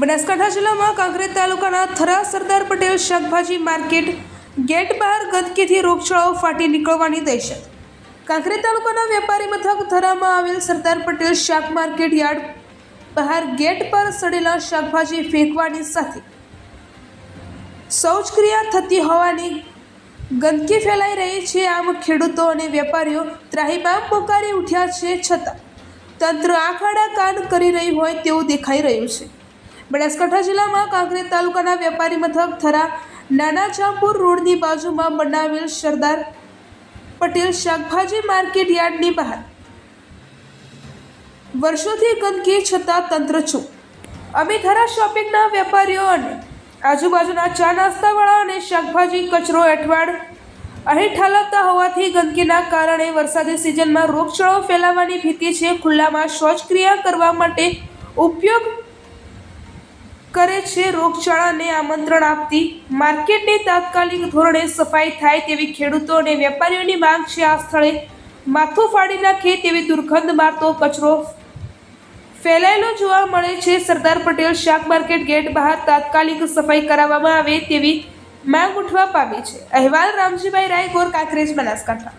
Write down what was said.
બનાસકાંઠા જિલ્લામાં કાંકરેજ તાલુકાના થરા સરદાર પટેલ શાકભાજી માર્કેટ ગેટ બહાર ગંદકીથી રોગચાળો ફાટી નીકળવાની દહેશત. કાંકરેજ તાલુકાના વેપારી મથક થરામાં આવેલ સરદાર પટેલ શાક માર્કેટ યાર્ડ બહાર ગેટ પર સડેલા શાકભાજી ફેંકવાની સાથે શૌચક્રિયા થતી હોવાની ગંદકી ફેલાઈ રહી છે. આમ ખેડૂતો અને વેપારીઓ ત્રાહીમામ પોકારી ઉઠ્યા છે છતાં તંત્ર આખાડા કાન કરી રહ્યું હોય તેવું દેખાઈ રહ્યું છે. બનાસકાંઠા જિલ્લામાં કાંકરેજ તાલુકાના વેપારી મથક થરા નાના ચાંપુર રોડની બાજુમાં બનાવેલ સરદાર પટેલ શાકભાજી માર્કેટ યાર્ડની બહાર. વર્ષોથી ગંદકી છતાં તંત્ર છું. અમે ખરા શોપિંગના વેપારીઓ અને આજુબાજુના ચા નાસ્તાવાળા અને શાકભાજી કચરો અઠવાડ અહીં ઠાલવતા હોવાથી ગંદકીના કારણે વરસાદી સિઝનમાં રોગચાળો ફેલાવાની ભીતિ છે. ખુલ્લામાં શૌચક્રિયા કરવા માટે ઉપયોગ કરે છે રોગચાળાને આમંત્રણ આપતી. માર્કેટની તાત્કાલિક ધોરણે સફાઈ થાય તેવી ખેડૂતો અને વેપારીઓની માંગ છે આ સ્થળે. માથું ફાડી નાખે તેવી દુર્ગંધ મારતો કચરો ફેલાયેલો જોવા મળે છે. સરદાર પટેલ શાક માર્કેટ ગેટ બહાર તાત્કાલિક સફાઈ કરાવવામાં આવે તેવી માંગ ઉઠવા પામી છે. અહેવાલ રામજીભાઈ રાયગોર, કાંકરેજ, બનાસકાંઠા.